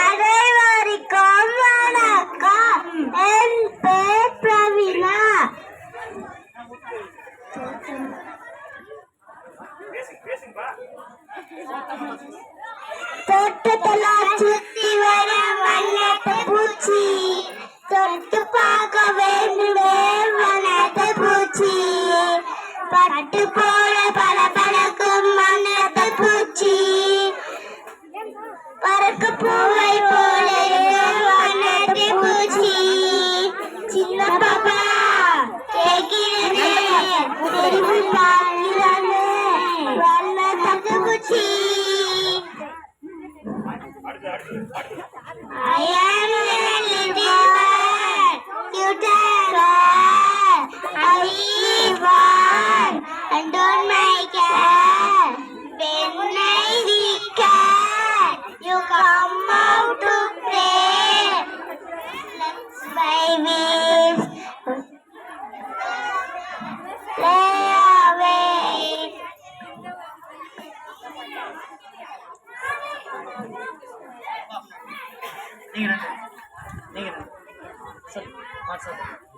அனைவருக்கும் வணக்கம். என் பேர் பிரவீனா. தோட்டத்தெல்லாம் சுத்தி வர வண்ணத்து பூச்சி. தொட்டு பார்க்கவே பட்டு போல பல பழக்கும் வண்ணத்து பூச்சி. பறக்க பூவை போல வண்ணத்து பூச்சி. சின்ன பாப்பா கேட்கிறதே தெரிவு பார்க்கிறானே வண்ணத்து பூச்சி. I ca Bên này đi cả, Dù không mau trước về Let's baby Let's Negative. Negative. So, what's up?